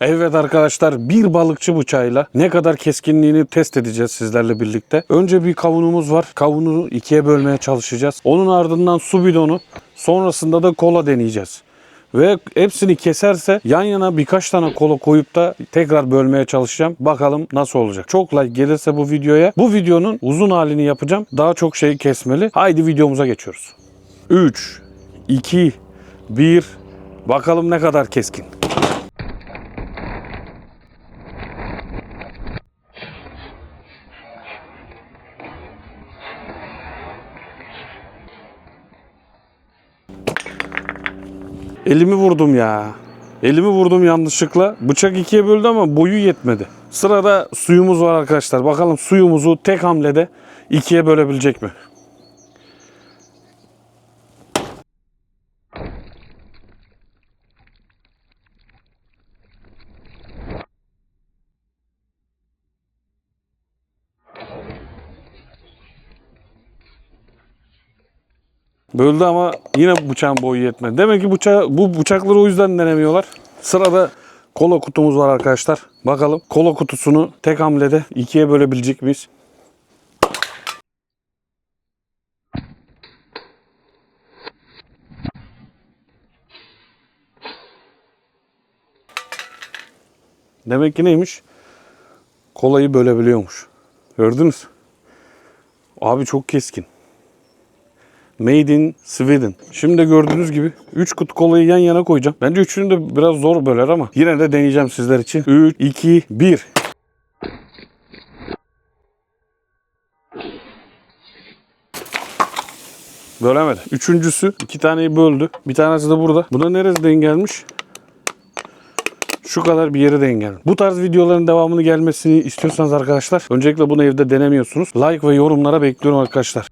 Evet arkadaşlar bir balıkçı bıçağıyla ne kadar keskinliğini test edeceğiz sizlerle birlikte. Önce bir kavunumuz var. Kavunu ikiye bölmeye çalışacağız. Onun ardından su bidonu. Sonrasında da kola deneyeceğiz. Ve hepsini keserse yan yana birkaç tane kola koyup da tekrar bölmeye çalışacağım. Bakalım nasıl olacak. Çok like gelirse bu videoya bu videonun uzun halini yapacağım. Daha çok şey kesmeli. Haydi videomuza geçiyoruz. 3, 2, 1. Bakalım ne kadar keskin. Elimi vurdum ya. Elimi vurdum yanlışlıkla. Bıçak ikiye böldü ama boyu yetmedi. Sırada suyumuz var arkadaşlar. Bakalım suyumuzu tek hamlede ikiye bölebilecek mi? Böldü ama yine bıçağın boyu yetmedi. Demek ki bıçağı, bu bıçakları o yüzden denemiyorlar. Sırada kola kutumuz var arkadaşlar. Bakalım kola kutusunu tek hamlede ikiye bölebilecek miyiz? Demek ki neymiş? Kolayı bölebiliyormuş. Gördünüz? Abi çok keskin. Made in Sweden. Şimdi gördüğünüz gibi 3 kutu kolayı yan yana koyacağım. Bence üçünü de biraz zor böler ama yine de deneyeceğim sizler için. 3, 2, 1. Bölemedi. Üçüncüsü iki taneyi böldü. Bir tanesi de burada. Buna neresi denk? Şu kadar bir yere denk. Bu tarz videoların devamını gelmesini istiyorsanız arkadaşlar öncelikle bunu evde denemiyorsunuz. Like ve yorumlara bekliyorum arkadaşlar.